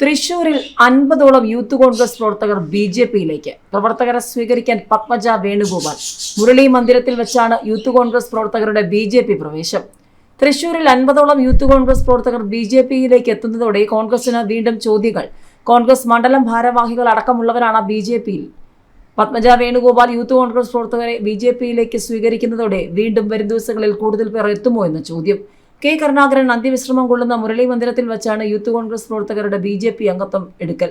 തൃശൂരിൽ അൻപതോളം യൂത്ത് കോൺഗ്രസ് പ്രവർത്തകർ ബി ജെ പിയിലേക്ക്. പ്രവർത്തകരെ സ്വീകരിക്കാൻ പത്മജ വേണുഗോപാൽ. മുരളി മന്ദിരത്തിൽ വെച്ചാണ് യൂത്ത് കോൺഗ്രസ് പ്രവർത്തകരുടെ ബി ജെ പി പ്രവേശം. തൃശൂരിൽ അൻപതോളം യൂത്ത് കോൺഗ്രസ് പ്രവർത്തകർ ബി ജെ പിയിലേക്ക് എത്തുന്നതോടെ കോൺഗ്രസിന് വീണ്ടും ചോദ്യങ്ങൾ. കോൺഗ്രസ് മണ്ഡലം ഭാരവാഹികൾ അടക്കമുള്ളവരാണ് ബി ജെ പിയിൽ. പത്മജ വേണുഗോപാൽ യൂത്ത് കോൺഗ്രസ് പ്രവർത്തകരെ ബി ജെ പിയിലേക്ക് സ്വീകരിക്കുന്നതോടെ വീണ്ടും വരും ദിവസങ്ങളിൽ കൂടുതൽ പേർ എത്തുമോ എന്ന ചോദ്യം. കെ കരുണാകരൻ അന്ത്യവിശ്രമം കൊള്ളുന്ന മുരളി മന്ദിരത്തിൽ വെച്ചാണ് യൂത്ത് കോൺഗ്രസ് പ്രവർത്തകരുടെ ബി ജെ പി അംഗത്വം എടുക്കൽ.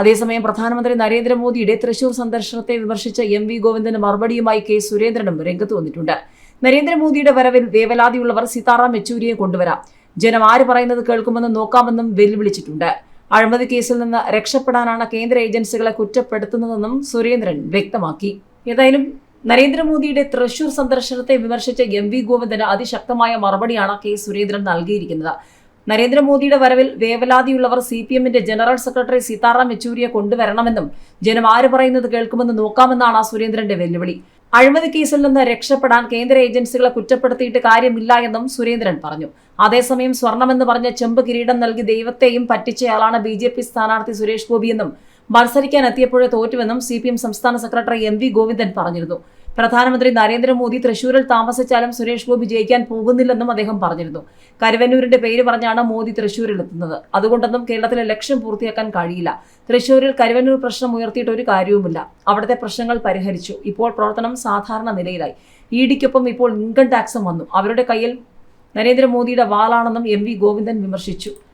അതേസമയം പ്രധാനമന്ത്രി നരേന്ദ്രമോദിയുടെ തൃശൂർ സന്ദർശനത്തെ വിമർശിച്ച എം വി ഗോവിന്ദന് മറുപടിയുമായി കെ സുരേന്ദ്രനും രംഗത്ത് വന്നിട്ടുണ്ട്. നരേന്ദ്രമോദിയുടെ വരവിൽ വേവലാതിയുള്ളവർ സീതാറാം യെച്ചൂരിയെ കൊണ്ടുവരാം. ജനം ആര് പറയുന്നത് കേൾക്കുമെന്ന് നോക്കാമെന്നും വെല്ലുവിളിച്ചിട്ടുണ്ട്. അഴിമതി കേസിൽ നിന്ന് രക്ഷപ്പെടാനാണ് കേന്ദ്ര ഏജൻസികളെ കുറ്റപ്പെടുത്തുന്നതെന്നും സുരേന്ദ്രൻ വ്യക്തമാക്കി. ഏതായാലും നരേന്ദ്രമോദിയുടെ തൃശൂർ സന്ദർശനത്തെ വിമർശിച്ച എം വി ഗോവിന്ദന് അതിശക്തമായ മറുപടിയാണ് കെ സുരേന്ദ്രൻ നൽകിയിരിക്കുന്നത്. നരേന്ദ്രമോദിയുടെ വരവിൽ വേവലാതിയുള്ളവർ സി പി എമ്മിന്റെ ജനറൽ സെക്രട്ടറി സീതാറാം യെച്ചൂരിയെ കൊണ്ടുവരണമെന്നും ജനം ആര് പറയുന്നത് കേൾക്കുമെന്ന് നോക്കാമെന്നാണ് സുരേന്ദ്രന്റെ വെല്ലുവിളി. അഴിമതി കേസിൽ നിന്ന് രക്ഷപ്പെടാൻ കേന്ദ്ര ഏജൻസികളെ കുറ്റപ്പെടുത്തിയിട്ട് കാര്യമില്ല എന്നും സുരേന്ദ്രൻ പറഞ്ഞു. അതേസമയം സ്വർണമെന്ന് പറഞ്ഞ ചെമ്പ് കിരീടം നൽകി ദൈവത്തെയും പറ്റിച്ചയാളാണ് ബി ജെ പി സ്ഥാനാർത്ഥി സുരേഷ് ഗോപിയെന്നും മത്സരിക്കാൻ എത്തിയപ്പോഴേ തോറ്റുവെന്നും സി പി എം സംസ്ഥാന സെക്രട്ടറി എം വി ഗോവിന്ദൻ പറഞ്ഞിരുന്നു. പ്രധാനമന്ത്രി നരേന്ദ്രമോദി തൃശൂരിൽ താമസിച്ചാലും സുരേഷ് ഗോപി ജയിക്കാൻ പോകുന്നില്ലെന്നും അദ്ദേഹം പറഞ്ഞിരുന്നു. കരുവന്നൂരിന്റെ പേര് പറഞ്ഞാണ് മോദി തൃശൂരിൽ എത്തുന്നത് അതുകൊണ്ടൊന്നും കേരളത്തിലെ ലക്ഷ്യം പൂർത്തിയാക്കാൻ കഴിയില്ല. തൃശൂരിൽ കരുവന്നൂർ പ്രശ്നം ഉയർത്തിയിട്ട് ഒരു കാര്യവുമില്ല. അവിടുത്തെ പ്രശ്നങ്ങൾ പരിഹരിച്ചു. ഇപ്പോൾ പ്രവർത്തനം സാധാരണ നിലയിലായി. ഇ ഡിക്കൊപ്പം ഇപ്പോൾ ഇൻകം ടാക്സും വന്നു. അവരുടെ കയ്യിൽ നരേന്ദ്രമോദിയുടെ വാളാണെന്നും എം വി ഗോവിന്ദൻ വിമർശിച്ചു.